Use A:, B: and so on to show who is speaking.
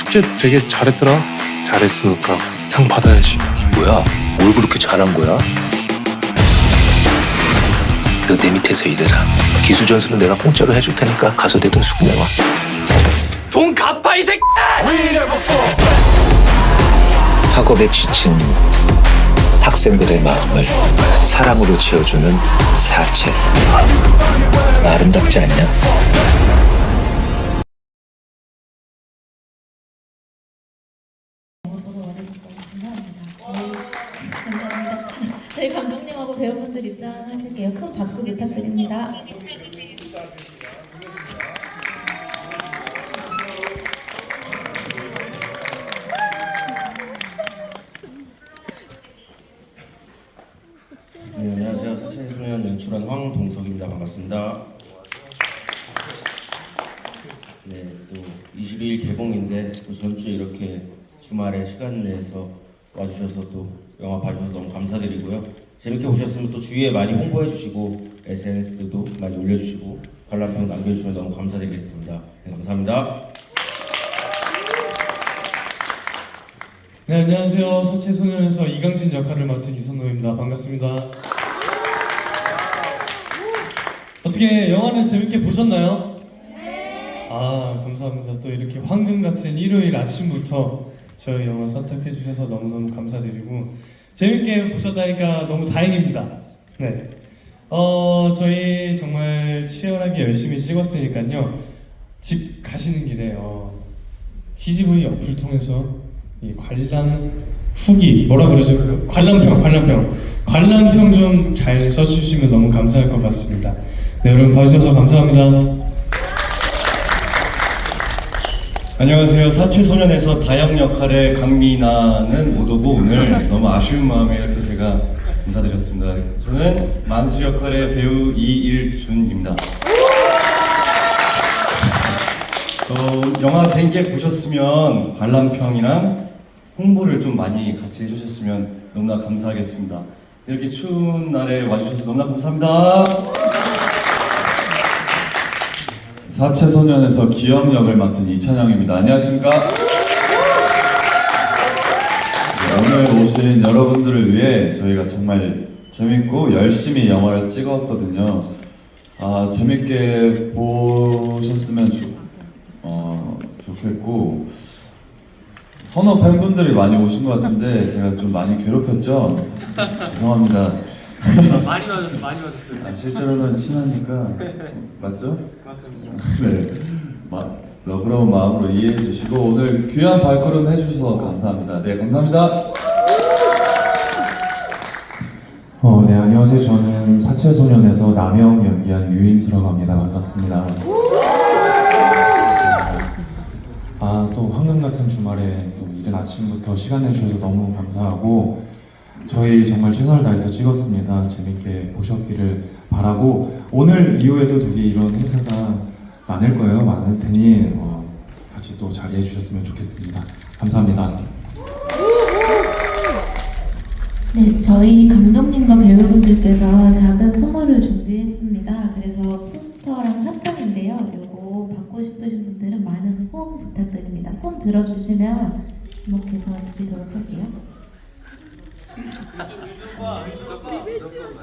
A: 숙제 되게 잘했더라. 잘했으니까 상 받아야지.
B: 뭐야? 뭘 그렇게 잘한 거야? 너 내 밑에서 일해라. 기술 전수는 내가 공짜로 해줄 테니까 가서 내 돈 수고 내와. 돈 갚아 이 새끼! 학업에 지친 학생들의 마음을 사랑으로 채워주는 사체. 아름답지 않냐?
C: 저희 감독님하고 배우분들 입장하실게요. 큰 박수 부탁드립니다.
D: 네, 안녕하세요. 사체소년 연출한 황동석입니다. 반갑습니다. 네, 또 22일 개봉인데 또 전주에 이렇게 주말에 시간 내서 와주셔서 또 영화 봐주셔서 너무 감사드리고요. 재밌게 보셨으면 또 주위에 많이 홍보해 주시고 SNS도 많이 올려주시고 관람평 남겨주시면 너무 감사드리겠습니다. 네, 감사합니다.
E: 네 안녕하세요 서체소년에서 이강진 역할을 맡은 이선호입니다 반갑습니다 어떻게 영화는 재밌게 보셨나요? 아 감사합니다 또 이렇게 황금 같은 일요일 아침부터 저희 영화 선택해 주셔서 너무너무 감사드리고 재밌게 보셨다니까 너무 다행입니다 네 어, 저희 정말 치열하게 열심히 찍었으니까요 집 가시는 길에 어, CGV 어플 통해서 이 관람 후기 뭐라 그러죠? 그 관람평 관람평 관람평 좀 잘 써주시면 너무 감사할 것 같습니다. 네 여러분 봐주셔서 감사합니다.
F: 안녕하세요. 사치소년에서 다영 역할의 강미나는 못 오고 오늘 너무 아쉬운 마음에 이렇게 제가 인사드렸습니다. 저는 만수 역할의 배우 이일준입니다. 또 영화 재밌게 보셨으면 관람평이랑 홍보를 좀 많이 같이 해주셨으면 너무나 감사하겠습니다. 이렇게 추운 날에 와주셔서 너무나 감사합니다.
G: 사체소년에서 기염 역을 맡은 이찬영입니다. 안녕하십니까? 네, 오늘 오신 여러분들을 위해 저희가 정말 재밌고 열심히 영화를 찍었거든요. 아, 재밌게 보셨으면 좋, 어, 좋겠고, 선호 팬분들이 많이 오신 것 같은데 제가 좀 많이 괴롭혔죠? 죄송합니다.
H: 많이 맞았어, 많이 맞았어요.
G: 아, 실제로는 친하니까 맞죠? 네, 마, 너그러운 마음으로 이해해 주시고 오늘 귀한 발걸음 해주셔서 감사합니다. 네, 감사합니다.
I: 어, 네, 안녕하세요. 저는 사체소년에서 남영 연기한 유인수라고 합니다. 반갑습니다. 아, 또 황금 같은 주말에 또 이른 아침부터 시간 내주셔서 너무 감사하고 저희 정말 최선을 다해서 찍었습니다. 재밌게 보셨기를 바라고 오늘 이후에도 되게 이런 행사가 많을 거예요. 많을 테니 어, 같이 또 자리해 주셨으면 좋겠습니다. 감사합니다.
C: 네, 저희 감독님과 배우분들께서 작은 선물을 준비했습니다. 그래서 포스터랑 사탕인데요. 요거 받고 싶으신 분들은 많은 호응 부탁드립니다. 손 들어주시면 지목해서 드리도록 할게요. 你是女主播女